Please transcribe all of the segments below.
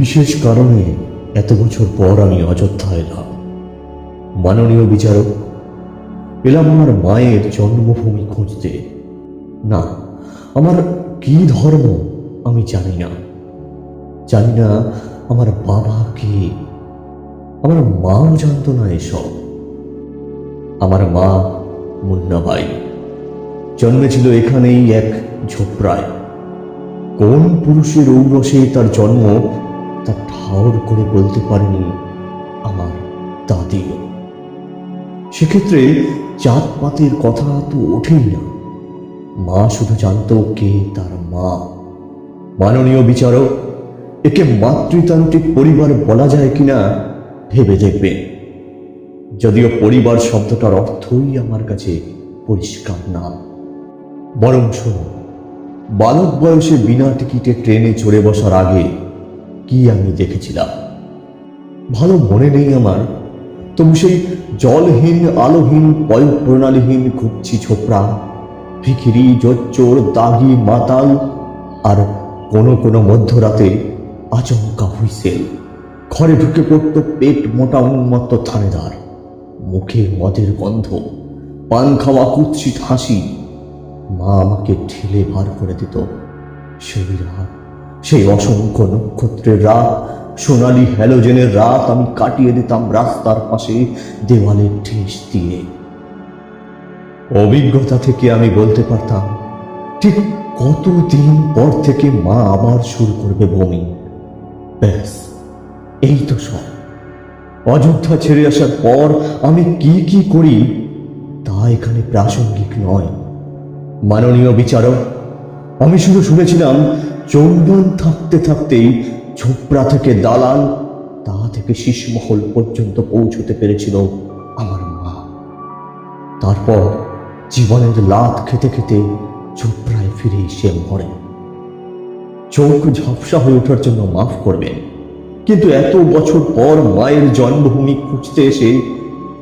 বিশেষ কারণে এত বছর পর আমি অযোধ্যা এলাম। মাননীয় বিচারক, এলাম আমার মায়ের জন্মভূমি খুঁজতে। না, আমার কি ধর্ম আমি জানি না। জানি না আমার বাবা কে। আমার মাও জানতো না এসব। আমার মা মুন্নাবাই জন্মেছিল এখানেই এক ঝোপড়ায়। কোন পুরুষের ঔরসে তার জন্ম তা ঠাউর করে বলতে পারেনি আমার দাদিও সেক্ষেত্রে জাতপাতের কথা তো ওঠেই না। মা শুধু জানতো কে তার মা। মাননীয় বিচারক, একে মাতৃতান্ত্রিক পরিবার বলা যায় কিনা ভেবে দেখবেন যদিও পরিবার শব্দটার অর্থই আমার কাছে পরিষ্কার না। বরং শোনো, বালক বয়সে বিনা টিকিটে ট্রেনে চড়ে বসার আগে কি আমি দেখেছিলাম? ভালো মনে নেই আমার। তবু সেই জলহীন, আলোহীন প্রণালীহীন ঘুপছি ছোপড়া ভিখিরি, জোচ্চোর, দাগি মাতাল আর কোনো কোনো মধ্যরাতে আচমকা হুইসেল। ঘরে ঢুকে পড়ত পেট মোটা উন্মত্ত থানেদার। মুখে মদের গন্ধ, পান খাওয়া কুৎসিত হাসি, মা আমাকে ঠেলে ভার করে দিত। সেই রাত সেই অসংখ্য নক্ষত্রের রাত, সোনালি হ্যালোজেনের রাত আমি কাটিয়ে দিতাম রাস্তার পাশে দেওয়ালের ঠেস দিয়ে। অভিজ্ঞতা থেকে আমি বলতে পারতাম, ঠিক কতদিন পর থেকে মা আবার শুরু করবে বমি। ব্যাস, এই তো সব। অযোধ্যা ছেড়ে আসার পর আমি কি কি করি, তা এখানে প্রাসঙ্গিক নয়। মাননীয় বিচারক, আমি শুধু শুনেছিলাম যৌবন থাকতে থাকতেই ঝোপড়া থেকে দালান তা থেকে শীষমহল পর্যন্ত পৌঁছতে পেরেছিল আমার মা। তারপর জীবনের লাত খেতে খেতে ঝোপড়ায় ফিরে এসে মরে। চোখ ঝাপসা হয়ে ওঠার জন্য মাফ করবেন, কিন্তু এত বছর পর মায়ের জন্মভূমি খুঁজতে এসে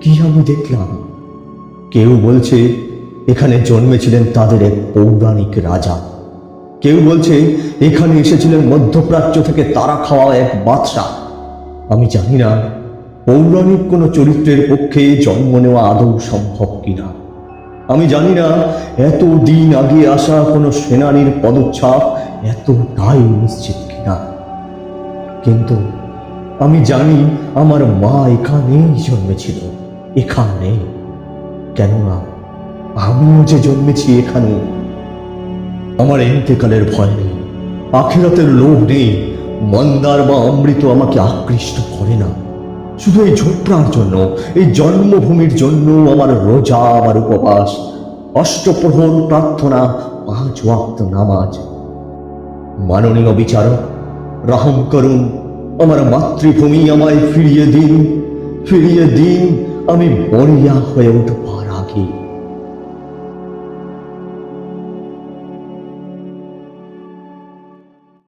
কি আমি দেখলাম? কেউ বলছে, এখানে জন্মেছিলেন তাদের এক পৌরাণিক রাজা। কেউ বলছে, এখানে এসেছিলেন মধ্যপ্রাচ্য থেকে তারা খাওয়া এক বাদশাহ। আমি জানি না, পৌরাণিক কোনো চরিত্রের পক্ষে জন্ম নেওয়া আদৌ সম্ভব কিনা। আমি জানি না, এত দিন আগে আসা কোনো সেনানীর পদচ্ছাপ এতটাই নিশ্চিত কিনা। কিন্তু আমি জানি, আমার মা এখানেই জন্মেছিল, এখানে। কেননা, আমিও যে জন্মেছি এখানে আমার এন্তেকালের ভয়। নেই আখিরাতের লোভ নেই। মন্দার বা অমৃত আমাকে আকৃষ্ট করে না। শুধু এই ঝোপড়ার জন্য, এই জন্মভূমির জন্য আমার রোজা, আমার উপবাস অষ্টপ্রহর প্রার্থনা, পাঁচ ওয়াক্ত নামাজ। মাননীয় বিচারক, রহম করুন, আমার মাতৃভূমি আমায় ফিরিয়ে দিন। ফিরিয়ে দিন, আমি বড়িয়া হয়ে উঠব।